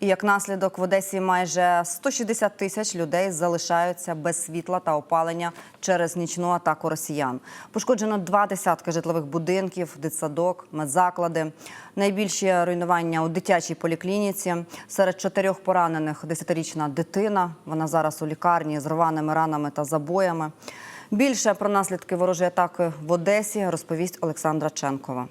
І як наслідок в Одесі майже 160 тисяч людей залишаються без світла та опалення через нічну атаку росіян. Пошкоджено два десятки житлових будинків, дитсадок, медзаклади. Найбільші руйнування у дитячій поліклініці. Серед чотирьох поранених десятирічна дитина. Вона зараз у лікарні з рваними ранами та забоями. Більше про наслідки ворожої атаки в Одесі розповість Олександра Ченкова.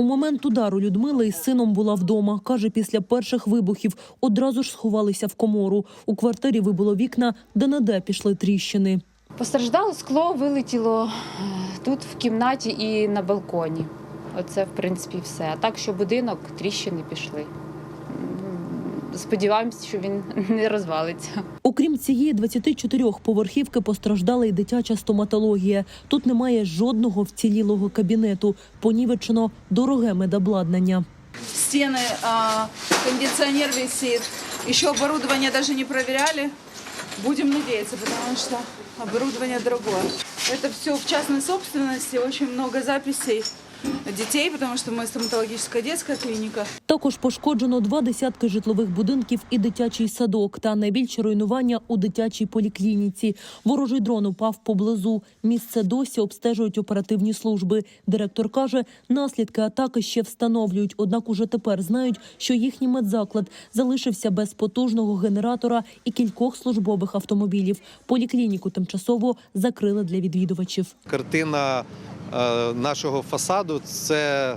У момент удару Людмила із сином була вдома. Каже, після перших вибухів одразу ж сховалися в комору. У квартирі вибило вікна, де на де пішли тріщини. Постраждало скло, вилетіло е, тут в кімнаті і на балконі. Оце, в принципі, все. А так, що будинок, тріщини пішли. Сподіваємось, що він не розвалиться. Окрім цієї 24-поверхівки постраждала й дитяча стоматологія. Тут немає жодного вцілілого кабінету. Понівечено дороге медобладнання. стены, а, кондиционер висит. Еще оборудование даже не проверяли. Будем надеяться, потому что оборудование дорогое. Это все в частной собственности, очень много записей детей, потому что мы стоматологическая детская клиника. Також пошкоджено два десятки житлових будинків і дитячий садок. Та найбільше руйнування у дитячій поліклініці. Ворожий дрон упав поблизу. Місце досі обстежують оперативні служби. Директор каже, наслідки атаки ще встановлюють. Однак уже тепер знають, що їхній медзаклад залишився без потужного генератора і кількох службових автомобілів. Поліклініку тимчасово закрили для відвідувачів. Картина нашого фасаду це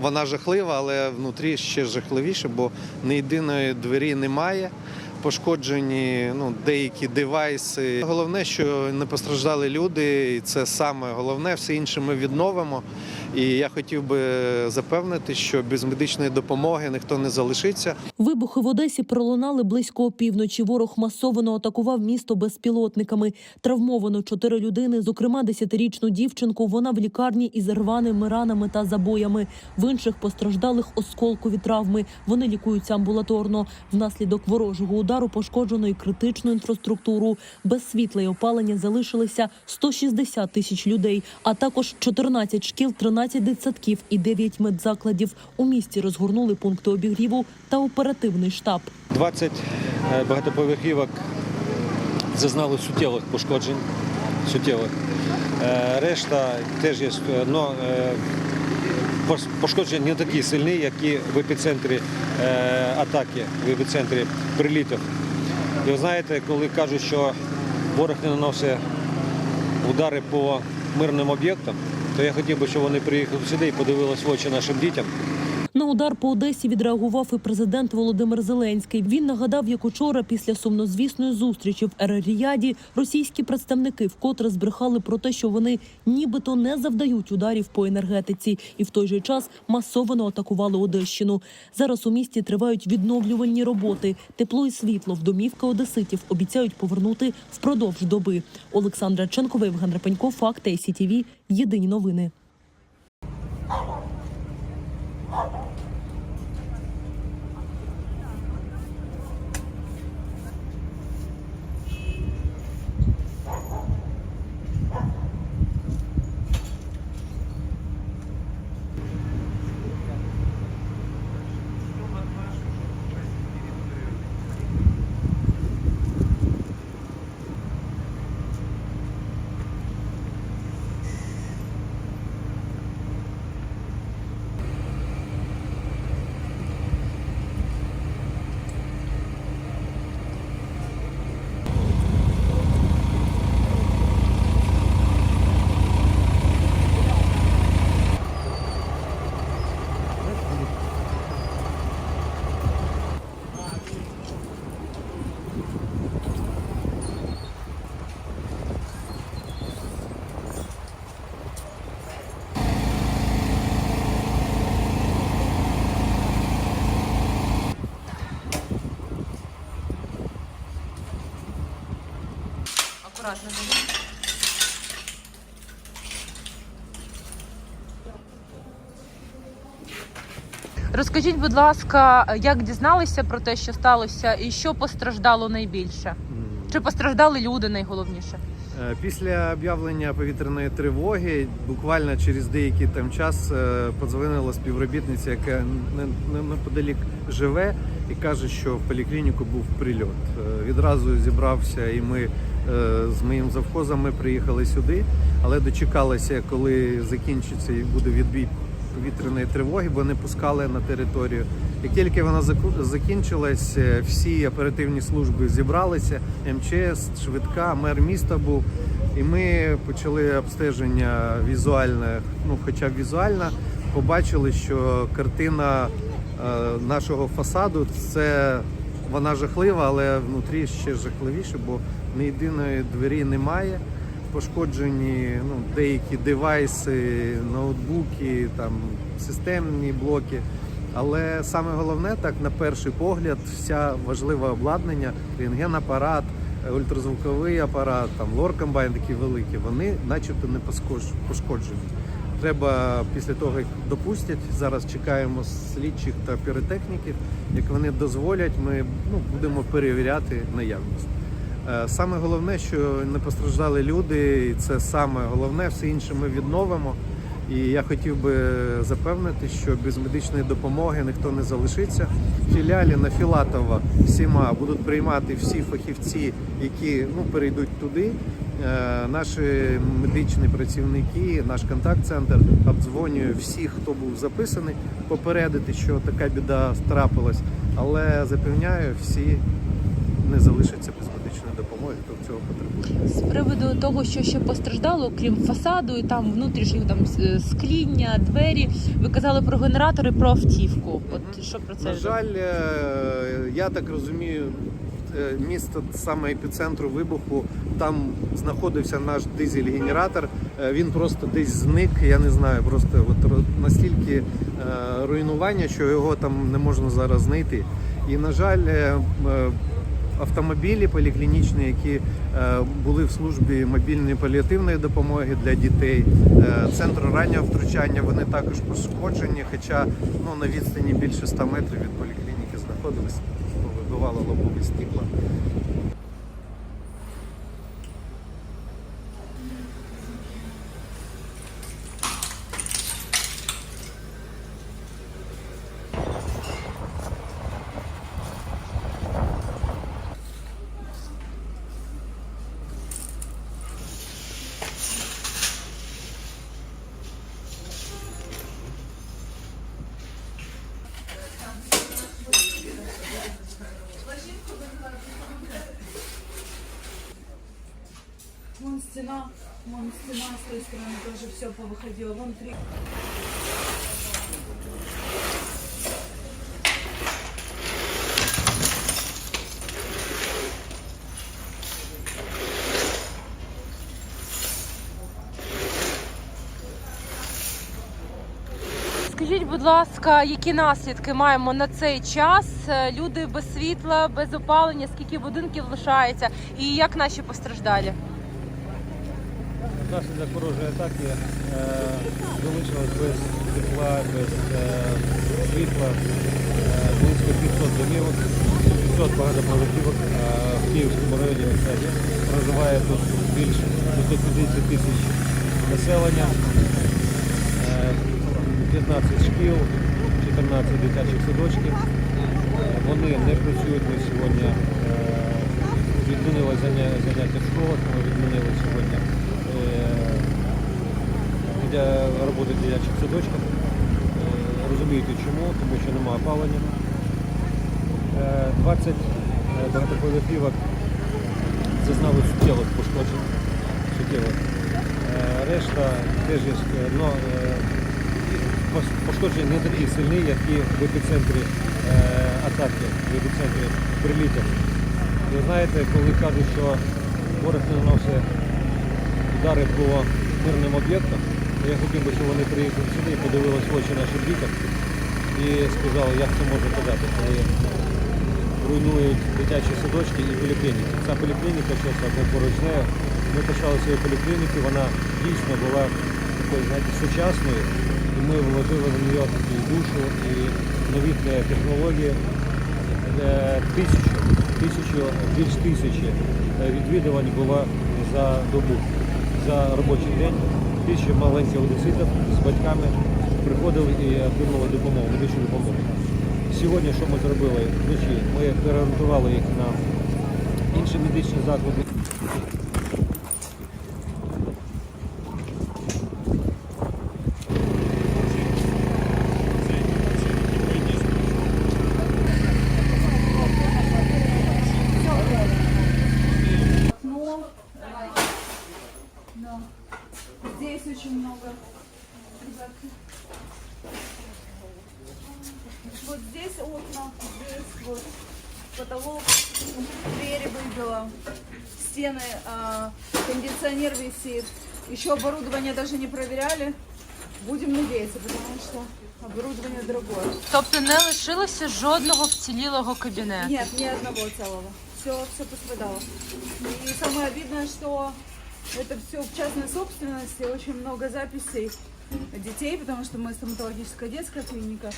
вона жахлива, але внутрі ще жахливіше, бо ні єдиної двері немає. Пошкоджені ну, деякі девайси. Головне, що не постраждали люди, і це саме головне. Все інше ми відновимо. І я хотів би запевнити, що без медичної допомоги ніхто не залишиться. Вибухи в Одесі пролунали близько опівночі. Ворог масово атакував місто безпілотниками. Травмовано чотири людини, зокрема десятирічну дівчинку. Вона в лікарні із рваними ранами та забоями. В інших постраждалих осколкові травми. Вони лікуються амбулаторно. Внаслідок ворожого удару пошкоджено і критичну інфраструктуру. Без світла і опалення залишилися 160 тисяч людей, а також 14 шкіл, 13 дитсадків і 9 медзакладів. У місті розгорнули пункти обігріву та оперативний штаб. 20 е, багатоповерхівок зазнали суттєвих пошкоджень. Суттєвих. Е, Решта теж є е, но, е, пошкодження не такі сильні, як і в епіцентрі е, атаки, в епіцентрі прилітів. І ви знаєте, коли кажуть, що ворог не наносить удари по мирним об'єктам, то я хотів би, щоб вони приїхали сюди і подивилися в очі нашим дітям. На удар по Одесі відреагував і президент Володимир Зеленський. Він нагадав, як учора, після сумнозвісної зустрічі в Ер-Ріяді, російські представники вкотре збрехали про те, що вони нібито не завдають ударів по енергетиці, і в той же час масово атакували Одещину. Зараз у місті тривають відновлювальні роботи. Тепло і світло в домівки одеситів обіцяють повернути впродовж доби. Олександра Ченкова, Євген Рапенько, Факти СІТІВІ. Єдині новини. Розкажіть, будь ласка, як дізналися про те, що сталося, і що постраждало найбільше? Чи постраждали люди найголовніше? Е, Після об'явлення повітряної тривоги, буквально через деякий там час, е, подзвонила співробітниця, яка не- не- неподалік живе, і каже, що в поліклініку був прильот. Е, Відразу зібрався, і ми е, з моїм завхозом ми приїхали сюди, але дочекалися, коли закінчиться і буде відбій повітряної тривоги, бо не пускали на територію. Як тільки вона закінчилась, е, всі оперативні служби зібралися, МЧС, швидка, мер міста був. І ми почали обстеження візуальне, ну хоча б візуально, побачили, що картина нашого фасаду це вона жахлива, але внутрі ще жахливіше, бо ні єдиної двері немає. Пошкоджені ну, деякі девайси, ноутбуки, там системні блоки. Але саме головне, так на перший погляд, вся важливе обладнання, рентген-апарат, е, ультразвуковий апарат, там лор-комбайн такі великі, вони начебто не пошкоджені. Треба після того, як допустять, зараз чекаємо слідчих та піротехніків. Як вони дозволять, ми ну, будемо перевіряти наявність. Е, Саме головне, що не постраждали люди, і це саме головне, все інше ми відновимо. І я хотів би запевнити, що без медичної допомоги ніхто не залишиться. Філіалі на Філатова всіма будуть приймати всі фахівці, які ну, перейдуть туди. Е, Наші медичні працівники, наш контакт-центр обдзвонює всіх, хто був записаний, попередити, що така біда трапилась. Але запевняю, всі не залишаться без медичної допомоги, хто цього потребує. З приводу того, що ще постраждало, крім фасаду, і там внутрішніх там скління, двері. Ви казали про генератори, про автівку. От що про це На жаль, е, я так розумію, е, місто саме епіцентру вибуху. Там знаходився наш дизель-генератор. Е, Він просто десь зник. Я не знаю, просто от настільки е, руйнування, що його там не можна зараз знайти. І на жаль, автомобілі поліклінічні, які були в службі мобільної паліативної допомоги для дітей, центру раннього втручання, вони також пошкоджені, хоча ну, на відстані більше 100 метрів від поліклініки знаходились, вибивало лобові стекла. Вон стена, вон стена той стороны тоже все повыходило. Вон три. Скажіть, будь ласка, які наслідки маємо на цей час? Е, Люди без світла, без опалення, скільки будинків лишається, і як наші постраждалі? Внаслідок ворожої атаки е, залишилось без тепла, без е, світла, е, близько 500 домівок, 500 багатоповерхівок в Київському районі. Проживає тут більше 150 тисяч населення, е, 15 шкіл, 14 дитячих садочків. Вони не працюють ми сьогодні. Відмінили заняття в школах, ми відмінили сьогодні для роботи дитячих садочках. Е, Розумієте чому? Тому що немає опалення. Е, 20 е, багатоповерхівок зазнали суттєвих пошкоджень. Суттєвих. Е, Решта теж є е, но, е, пошкодження не такі сильні, як і в епіцентрі е, атаки, в епіцентрі прилітів. Ви знаєте, коли кажуть, що ворог наносить удари по мирним об'єктам, я хотів би, щоб вони приїхали сюди і подивилися очі нашим дітям і сказали, як це може казати, коли руйнують дитячі садочки і поліклініки. Ця поліклініка, чесно, поруч нею, ми почали цієї поліклініки, вона дійсно була такою, знаєте, сучасною, і ми вложили в нее і душу, і новітні технології. Е, Тисячу, тисячу, більш тисячі е, відвідувань було за добу. За робочий день тисячі маленьких одеситів з батьками приходили і отримали допомогу, медичну допомогу. Сьогодні, що ми зробили вночі, ми переорієнтували їх на інші медичні заклади. Вот здесь окна, здесь вот потолок, двери выбило, стены, а, кондиционер висит. Еще оборудование даже не проверяли. Будем надеяться, потому что оборудование дорогое. Тобто не лишилося жодного вцілілого кабінету. Нет, ни одного целого. Все, все пострадало. И самое обидное, что это все в частной собственности, очень много записей детей, потому что мы стоматологическая детская клиника.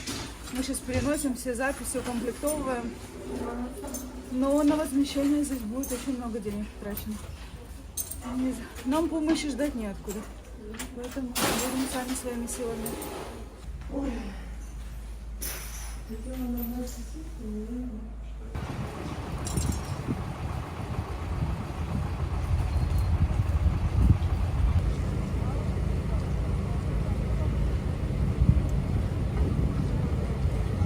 Мы сейчас переносим все записи, укомплектовываем. Но на возмещение здесь будет очень много денег потрачено. Нам помощи ждать неоткуда. Поэтому будем сами своими силами.